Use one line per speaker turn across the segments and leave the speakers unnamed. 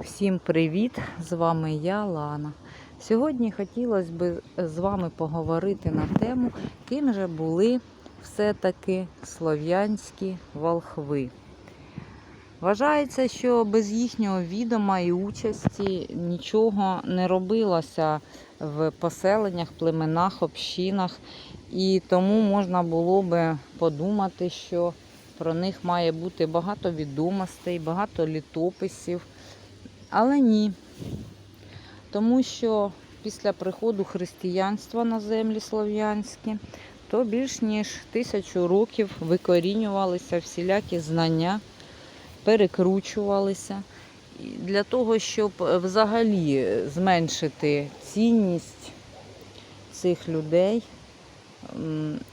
Всім привіт! З вами я, Лана. Сьогодні хотілося б з вами поговорити на тему, ким же були все-таки слов'янські волхви. Вважається, що без їхнього відома і участі нічого не робилося в поселеннях, племенах, общинах, і тому можна було би подумати, що про них має бути багато відомостей, багато літописів. Але ні. Тому що після приходу християнства на землі слов'янські, то більш ніж тисячу років викорінювалися всілякі знання, перекручувалися. Для того, щоб взагалі зменшити цінність цих людей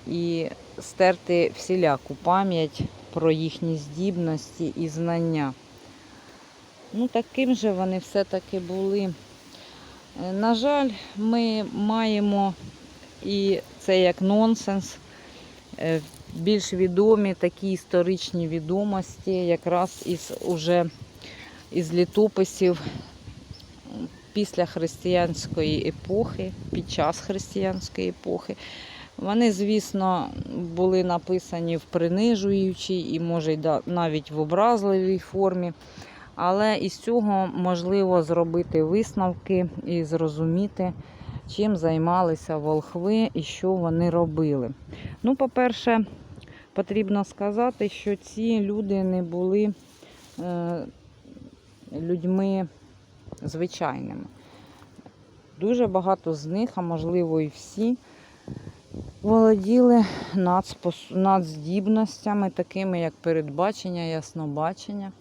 і стерти всіляку пам'ять про їхні здібності і знання. Ну, таким же вони все-таки були. Е, На жаль, ми маємо, і це як нонсенс, е, більш відомі такі історичні відомості, якраз із уже із літописів після християнської епохи, під час християнської епохи. Вони, звісно, були написані в принижуючій і, може, навіть в образливій формі. Але із цього можливо зробити висновки і зрозуміти, чим займалися волхви і що вони робили. Ну, по-перше, потрібно сказати, що ці люди не були е, людьми звичайними. Дуже багато з них, а можливо і всі, володіли надздібностями, такими як передбачення, яснобачення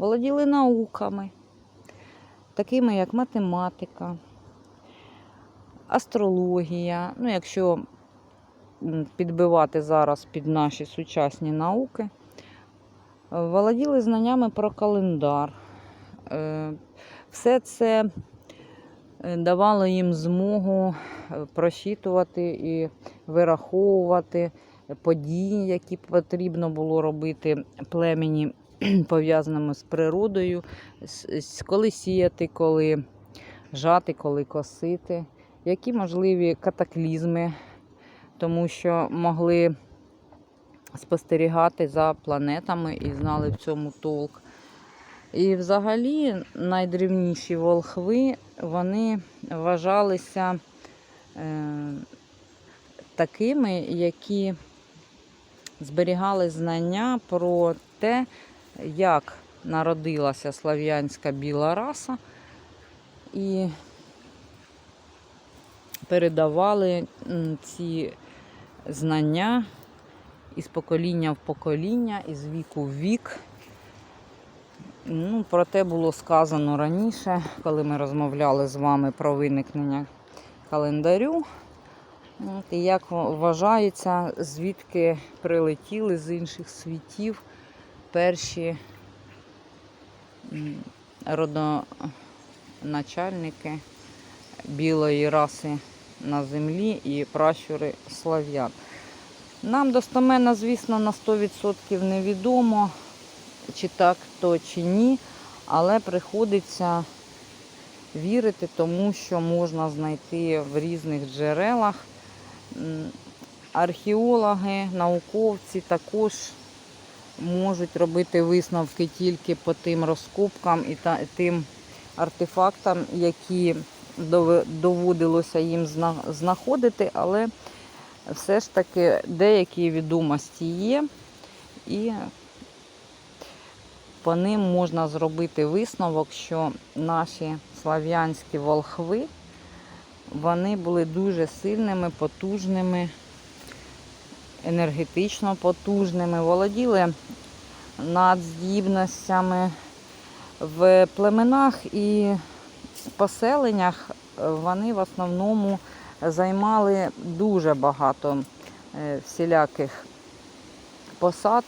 володіли науками, такими як математика, астрологія. Ну, якщо підбивати зараз під наші сучасні науки, володіли знаннями про календар. Е, Все це е, давало їм змогу е, просчитувати і вираховувати події, які потрібно було робити племені пов'язаними з природою, коли сіяти, коли жати, коли косити, які можливі катаклізми, тому що могли спостерігати за планетами і знали в цьому толк. І взагалі найдревніші волхви вони вважалися е, такими, які зберігали знання про те, як народилася слав'янська біла раса, і передавали ці знання із покоління в покоління, із віку в вік. Ну, про те було сказано раніше, коли ми розмовляли з вами про виникнення календарю. І як вважається, звідки прилетіли з інших світів перші родоначальники білої раси на землі і пращури слав'ян. Нам достоменно, звісно, на 100% невідомо, чи так то, чи ні, але приходиться вірити тому, що можна знайти в різних джерелах. Археологи, науковці також можуть робити висновки тільки по тим розкопкам і та, тим артефактам, які доводилося їм знаходити, але все ж таки деякі відомості є, і по ним можна зробити висновок, що наші слав'янські волхви вони були дуже сильними, потужними, енергетично потужними, володіли надздібностями в племенах і поселеннях. Вони в основному займали дуже багато е, всіляких посад.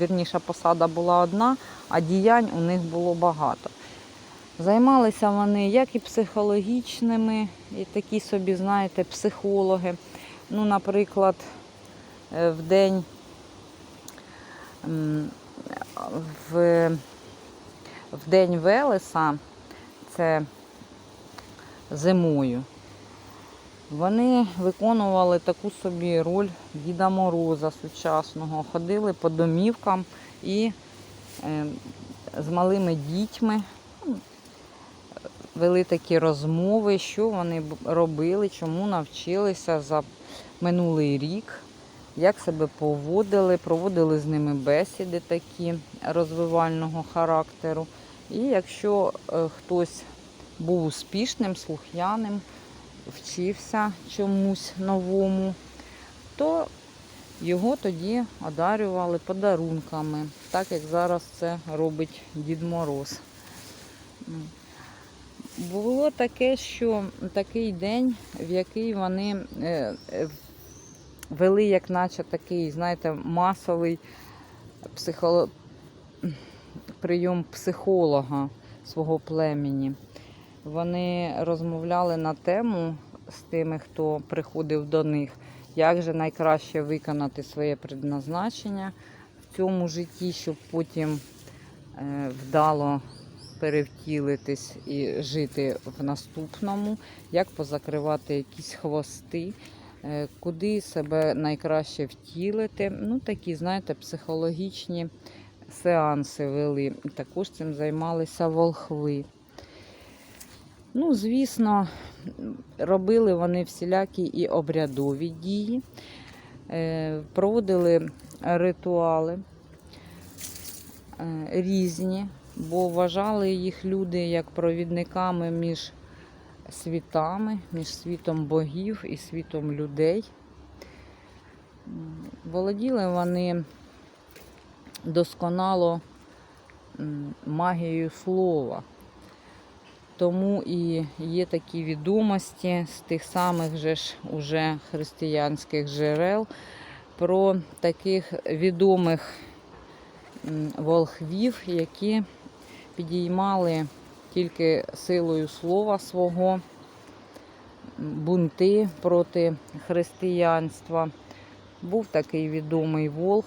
Вірніша посада була одна, а діянь у них було багато. Займалися вони як і психологічними, і такі собі, знаєте, психологи. Ну, наприклад, в день в, в день Велеса це зимою. Вони виконували таку собі роль Діда Мороза сучасного, ходили по домівкам і е, з малими дітьми вели такі розмови, що вони робили, чому навчилися за минулий рік, як себе поводили, проводили з ними бесіди такі розвивального характеру. І якщо е, хтось був успішним, слух'яним, вчився чомусь новому, то його тоді одарювали подарунками, так як зараз це робить Дід Мороз. Було таке, що такий день, в який вони е, вели, як наче такий, знаєте, масовий психоло... прийом психолога свого племені. Вони розмовляли на тему з тими, хто приходив до них, як же найкраще виконати своє предназначення в цьому житті, щоб потім е, вдало перевтілитись і жити в наступному, як позакривати якісь хвости, куди себе найкраще втілити. Ну, такі, знаєте, психологічні сеанси вели. Також цим займалися волхви. Ну, звісно, робили вони всілякі і обрядові дії, е, проводили ритуали е, різні, бо вважали їх люди як провідниками між світами, між світом богів і світом людей. Володіли вони досконало магією слова. Тому і є такі відомості з тих самих же ж уже християнських джерел про таких відомих волхвів, які підіймали тільки силою слова свого бунти проти християнства. Був такий відомий волх,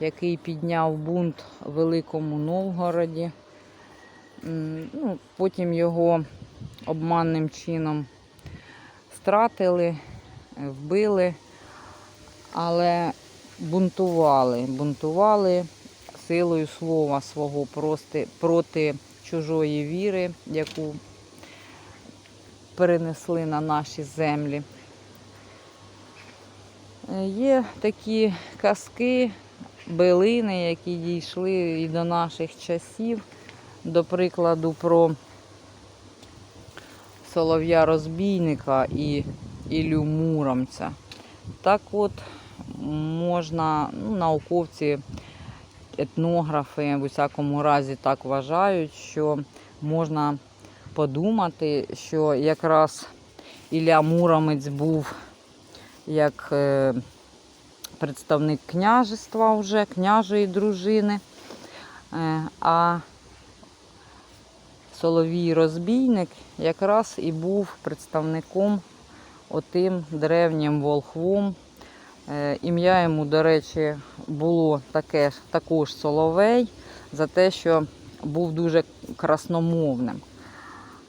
який підняв бунт в Великому Новгороді. Ну, потім його обманним чином стратили, вбили, але бунтували. Бунтували силою слова свого проти чужої віри, яку перенесли на наші землі. Є такі казки, билини, які дійшли і до наших часів до прикладу, про солов'я-розбійника і Ілю Муромця. Так от можна, ну, науковці, етнографи в усякому разі так вважають, що можна подумати, що якраз Ілля Муромець був як е, представник княжества вже, княжої дружини. Е, А Соловій розбійник якраз і був представником отим древнім волхвом. Е, Ім'я йому, до речі, було таке, також Соловей за те, що був дуже красномовним.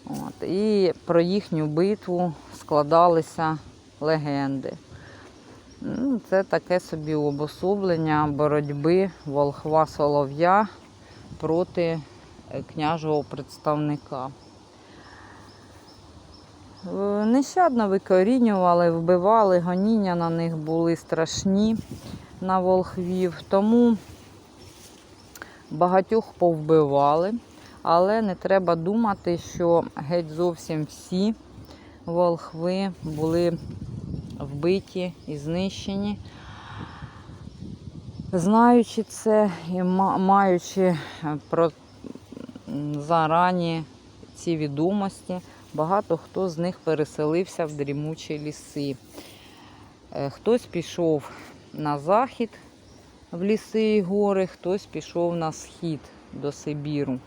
От. І про їхню битву складалися легенди. Ну, Це таке собі обособлення боротьби волхва Солов'я проти княжого представника. Е, Нещадно викорінювали, вбивали, гоніння на них були страшні на волхвів, тому багатьох повбивали, але не треба думати, що геть зовсім всі волхви були вбиті і знищені. Знаючи це і маючи про зарані ці відомості, багато хто з них переселився в дрімучі ліси. Е, Хтось пішов на захід в ліси і гори, хтось пішов на схід до Сибіру,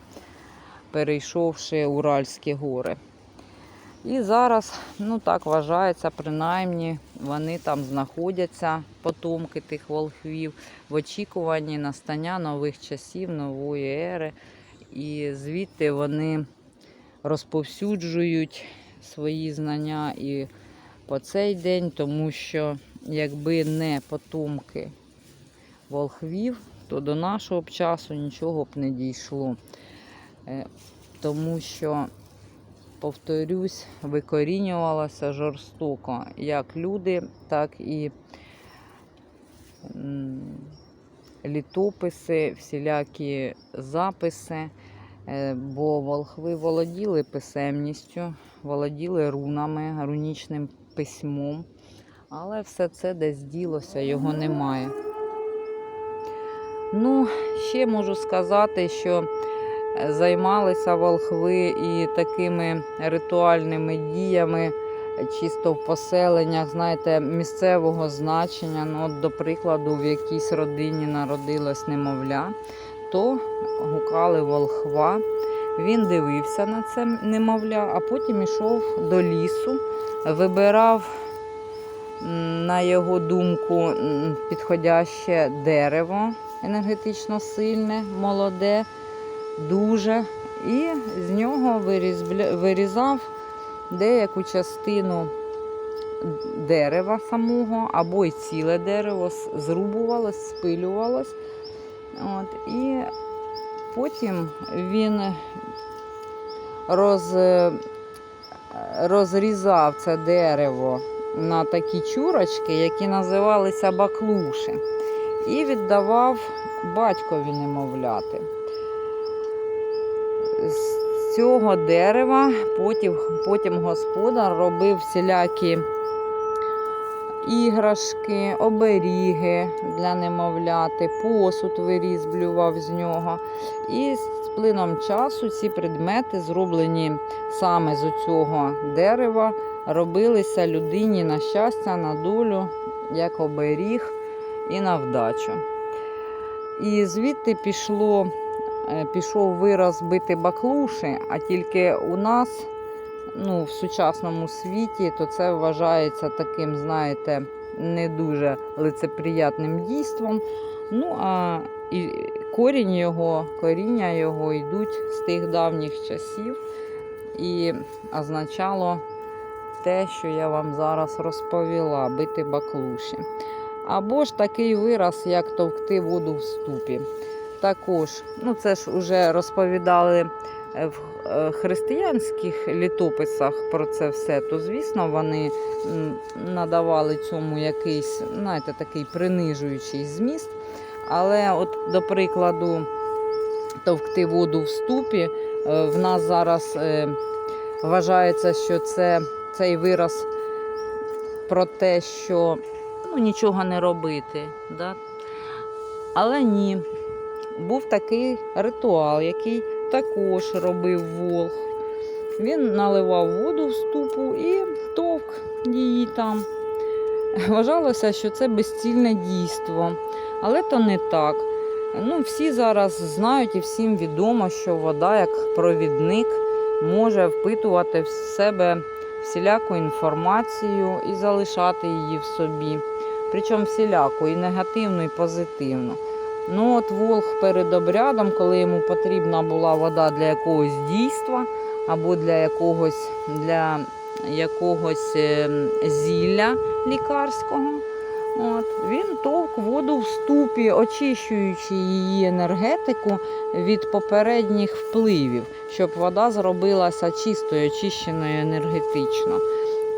перейшовши Уральські гори. І зараз, ну так вважається, принаймні вони там знаходяться, потомки тих волхвів, в очікуванні настання нових часів, нової ери. І звідти вони розповсюджують свої знання і по цей день, тому що якби не потомки волхвів, то до нашого б часу нічого б не дійшло. Е, Тому що, повторюсь, викорінювалося жорстоко як люди, так і літописи, всілякі записи. Е, Бо волхви володіли писемністю, володіли рунами, рунічним письмом, але все це десь ділося, його немає. Ну, ще можу сказати, що е, займалися волхви і такими ритуальними діями, чисто в поселеннях, знаєте, місцевого значення. Ну, от, до прикладу, в якійсь родині народилось немовля, то гукали волхва. Він дивився на це немовля, а потім йшов до лісу, вибирав, на його думку, підходяще дерево енергетично сильне, молоде, дуже, і з нього вирізав деяку частину дерева самого, або й ціле дерево, зрубувалось, спилювалось. От, і потім він роз, розрізав це дерево на такі чурочки, які називалися баклуші, і віддавав батькові немовляти. З цього дерева потім, потім господар робив всілякі іграшки, оберіги для немовляти, посуд вирізблював з нього. І з плином часу ці предмети, зроблені саме з цього дерева, робилися людині на щастя, на долю, як оберіг і на вдачу. І звідти пішло, е, пішов вираз бити баклуші, а тільки у нас ну, в сучасному світі, то це вважається таким, знаєте, не дуже лицеприятним дійством. Ну, а і корінь його, коріння його йдуть з тих давніх часів і означало те, що я вам зараз розповіла, бити баклуші. Або ж такий вираз, як товкти воду в ступі. Також, ну це ж вже розповідали в е, християнських літописах про це все, то звісно вони надавали цьому якийсь, знаєте, такий принижуючий зміст. Але, от, до прикладу, товкти воду в ступі, е, в нас зараз е, вважається, що це цей вираз про те, що ну, нічого не робити. Да? Але ні, був такий ритуал, який також робив волх. Він наливав воду в ступу і товк її там. Вважалося, що це безцільне дійство. Але то не так. Ну, всі зараз знають і всім відомо, що вода, як провідник, може впитувати в себе всіляку інформацію і залишати її в собі. Причому всіляку, і негативну, і позитивну. Ну, от Волх перед обрядом, коли йому потрібна була вода для якогось дійства або для якогось, для якогось ем, зілля лікарського, От, він товк воду в ступі, очищуючи її енергетику від попередніх впливів, щоб вода зробилася чистою, очищеною енергетично.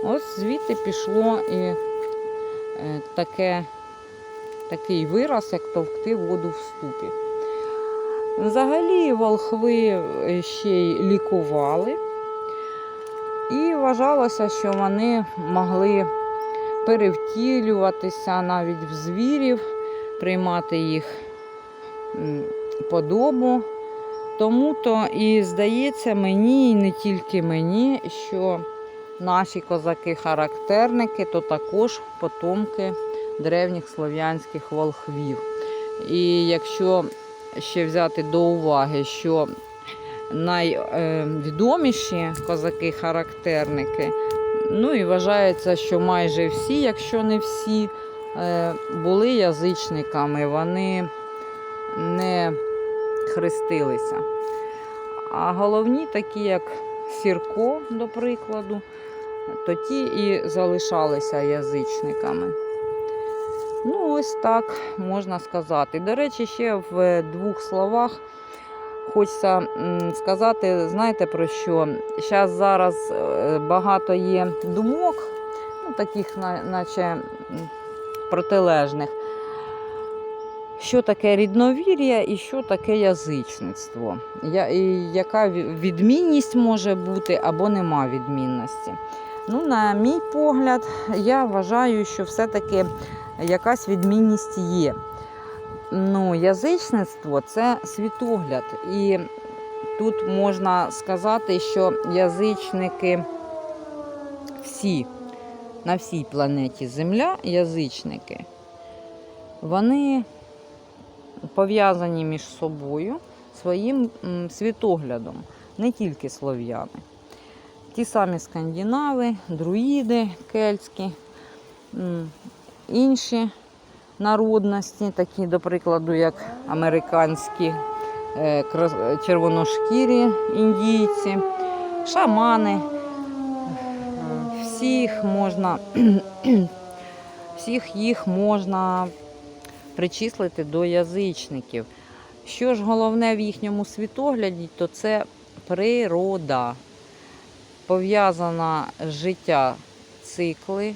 Ось звідти пішло і е, таке, такий вираз, як товкти воду в ступі. Взагалі волхви е, ще й лікували, і вважалося, що вони могли перевтілюватися навіть в звірів, приймати їх подобу. Тому то і здається мені, і не тільки мені, що наші козаки-характерники то також потомки древніх слов'янських волхвів. І якщо ще взяти до уваги, що найвідоміші козаки-характерники Ну і вважається, що майже всі, якщо не всі, е, були язичниками, вони не хрестилися. А головні, такі як Сірко, до прикладу, то ті і залишалися язичниками. Ну, ось так можна сказати. До речі, ще в двох словах хочеться сказати, знаєте про що? Зараз зараз е, багато є думок, ну, таких, наче протилежних. Що таке рідновір'я і що таке язичництво? Я, і яка відмінність може бути або нема відмінності? Ну, на мій погляд, я вважаю, що все-таки якась відмінність є. Ну, язичництво це світогляд. І тут можна сказати, що язичники всі, на всій планеті Земля, язичники, вони пов'язані між собою своїм світоглядом, не тільки слов'яни. Ті самі скандинави, друїди кельтські, інші народності, такі, до прикладу, як американські е, червоношкірі індійці, шамани. Всіх можна, всіх їх можна причислити до язичників. Що ж головне в їхньому світогляді, то це природа. Пов'язана життя цикли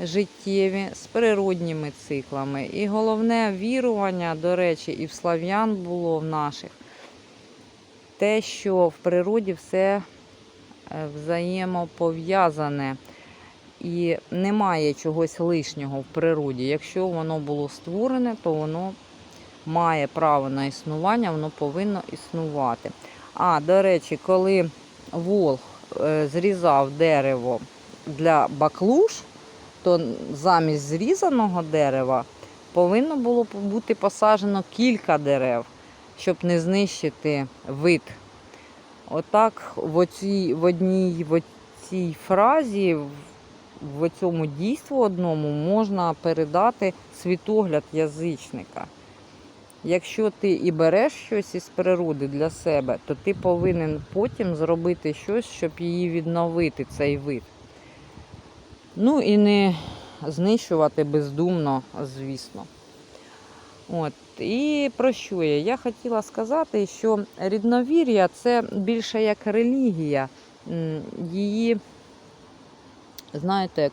життєві з природніми циклами. І головне вірування, до речі, і в слав'ян було в наших, те, що в природі все е, взаємопов'язане. І немає чогось лишнього в природі. Якщо воно було створене, то воно має право на існування, воно повинно існувати. А, до речі, коли Волг е, зрізав дерево для баклуш, то замість зрізаного дерева повинно було бути посаджено кілька дерев, щоб не знищити вид. Отак в, оцій, в одній в цій фразі, в цьому дійству одному можна передати світогляд язичника. Якщо ти і береш щось із природи для себе, то ти повинен потім зробити щось, щоб її відновити, цей вид. Ну і не знищувати бездумно, звісно. От. І про що я? Я хотіла сказати, що рідновір'я це більше як релігія. Її, знаєте, як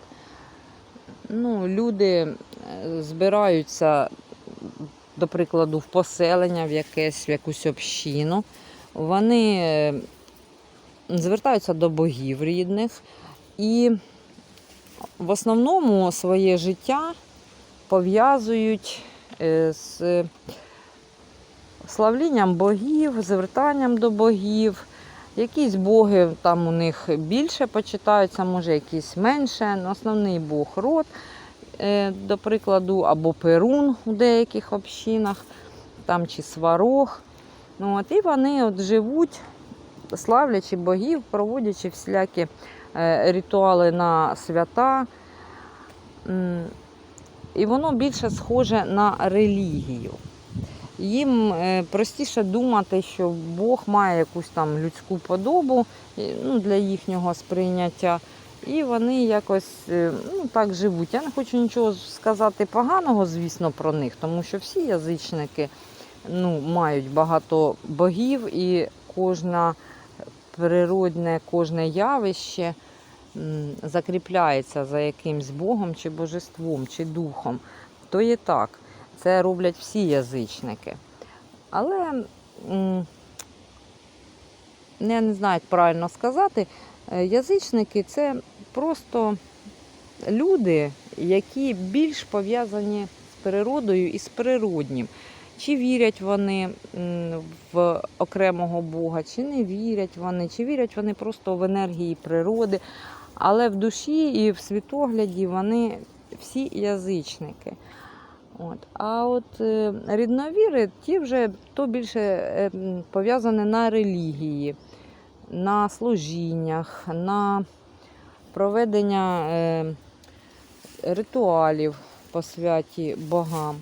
ну, люди е, збираються, до прикладу, в поселення в якесь, в якусь общину. Вони е, звертаються до богів рідних і в основному своє життя пов'язують е, з славлінням богів, звертанням до богів. Якісь боги там у них більше почитаються, може якісь менше. Основний Бог род, е, до прикладу, або Перун у деяких общинах, там чи сварог. Ну, от, і вони от живуть, славлячи богів, проводячи всілякі ритуали на свята. І воно більше схоже на релігію. Їм е, простіше думати, що Бог має якусь там людську подобу е, ну, для їхнього сприйняття. І вони якось е, ну, так живуть. Я не хочу нічого сказати поганого, звісно, про них, тому що всі язичники ну, мають багато богів, і кожна природне, кожне явище закріпляється за якимсь богом чи божеством, чи духом. То є так. Це роблять всі язичники. Але я не знаю, як правильно сказати, е, язичники це просто люди, які більш пов'язані з природою і з природнім. Чи вірять вони в окремого Бога, чи не вірять вони, чи вірять вони просто в енергії природи. Але в душі і в світогляді вони всі язичники. От. А от е, рідновіри, ті вже то більше е, пов'язане на релігії, на служіннях, на проведення е, ритуалів по святі богам.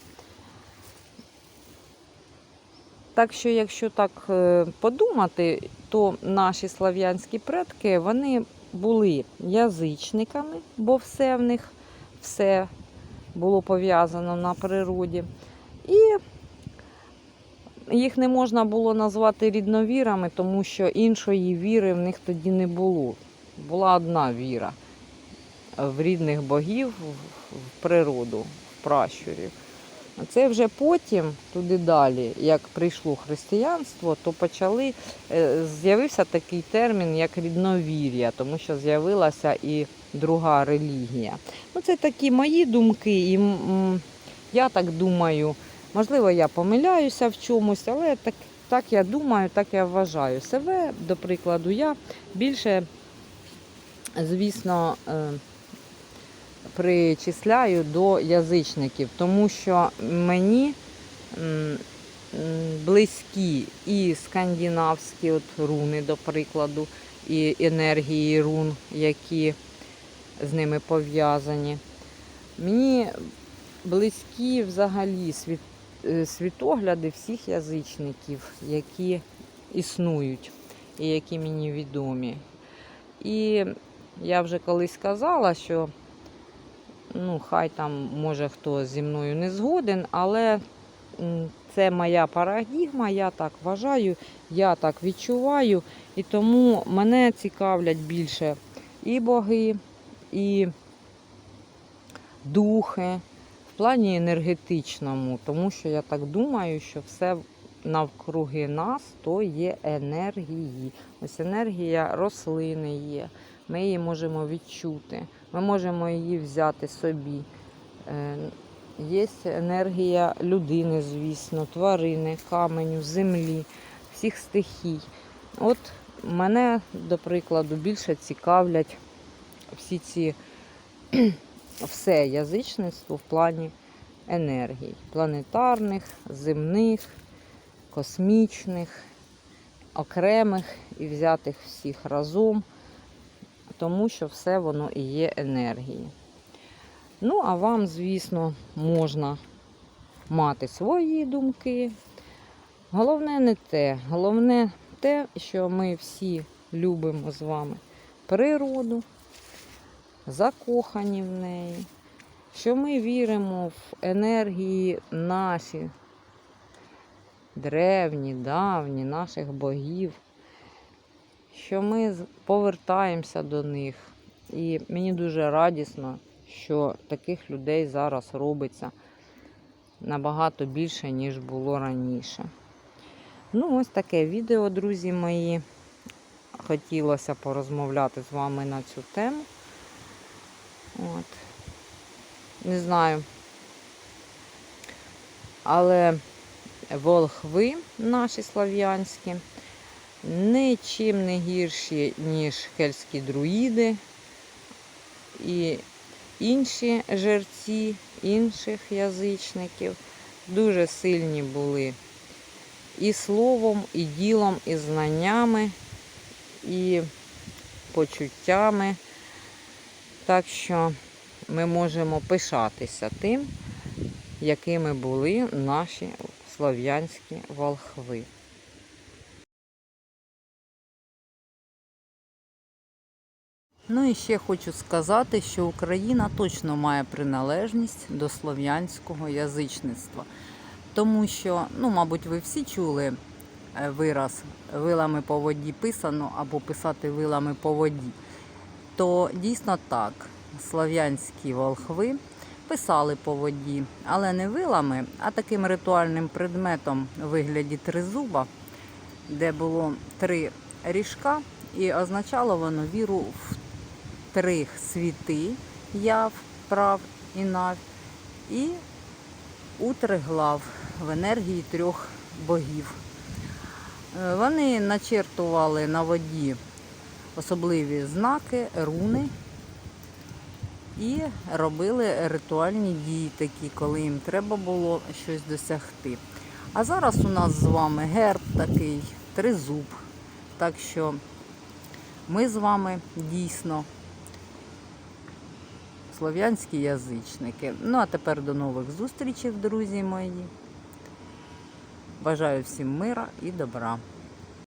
Так що, якщо так е, подумати, то наші слав'янські предки вони були язичниками, бо все в них все було пов'язано на природі. І їх не можна було назвати рідновірами, тому що іншої віри в них тоді не було. Була одна віра в рідних богів, в- природу, в пращурів. Це вже потім, туди далі, як прийшло християнство, то почали, е, з'явився такий термін, як рідновір'я, тому що з'явилася і друга релігія. Ну, це такі мої думки, і я так думаю, можливо, я помиляюся в чомусь, але так, так я думаю, так я вважаю. Себе, до прикладу, я більше, звісно, е, причисляю до язичників, тому що мені близькі і скандинавські от руни, до прикладу, і енергії рун, які з ними пов'язані. Мені близькі взагалі світ, е, світогляди всіх язичників, які існують і які мені відомі. І я вже колись казала, що ну, хай там може хто зі мною не згоден, але це моя парадігма, я так вважаю, я так відчуваю. І тому мене цікавлять більше і боги, і духи в плані енергетичному, тому що я так думаю, що все навкруги нас то є енергії. Ось енергія рослини є. Ми її можемо відчути. Ми можемо її взяти собі. Е, Є енергія людини, звісно, тварини, каменю, землі, всіх стихій. От мене, до прикладу, більше цікавлять всі ці все язичництво в плані енергій планетарних, земних, космічних, окремих і взятих всіх разом, тому що все воно і є енергії. Ну, а вам, звісно, можна мати свої думки. Головне не те, головне те, що ми всі любимо з вами природу, закохані в неї, що ми віримо в енергії наші, древні, давні, наших богів, що ми повертаємося до них. І мені дуже радісно, що таких людей зараз робиться набагато більше, ніж було раніше. Ну, ось таке відео, друзі мої. Хотілося порозмовляти з вами на цю тему. От. Не знаю. Але волхви наші слав'янські нічим не гірші, ніж хельські друїди і інші жерці інших язичників. Дуже сильні були і словом, і ділом, і знаннями, і почуттями. Так що ми можемо пишатися тим, якими були наші слов'янські волхви. Ну і ще хочу сказати, що Україна точно має приналежність до слов'янського язичництва. Тому що, ну, мабуть, ви всі чули е, вираз вилами по воді писано або писати вилами по воді. То дійсно так, слов'янські волхви писали по воді, але не вилами, а таким ритуальним предметом у вигляді тризуба, де було три ріжка, і означало воно віру в три світи яв, прав і нав, і у триглав в енергії трьох богів. Е, Вони начертували на воді особливі знаки, руни і робили ритуальні дії такі, коли їм треба було щось досягти. А зараз у нас з вами герб такий, тризуб. Так що ми з вами дійсно слов'янські язичники. Ну а тепер до нових зустрічей, друзі мої. Бажаю всім мира і добра.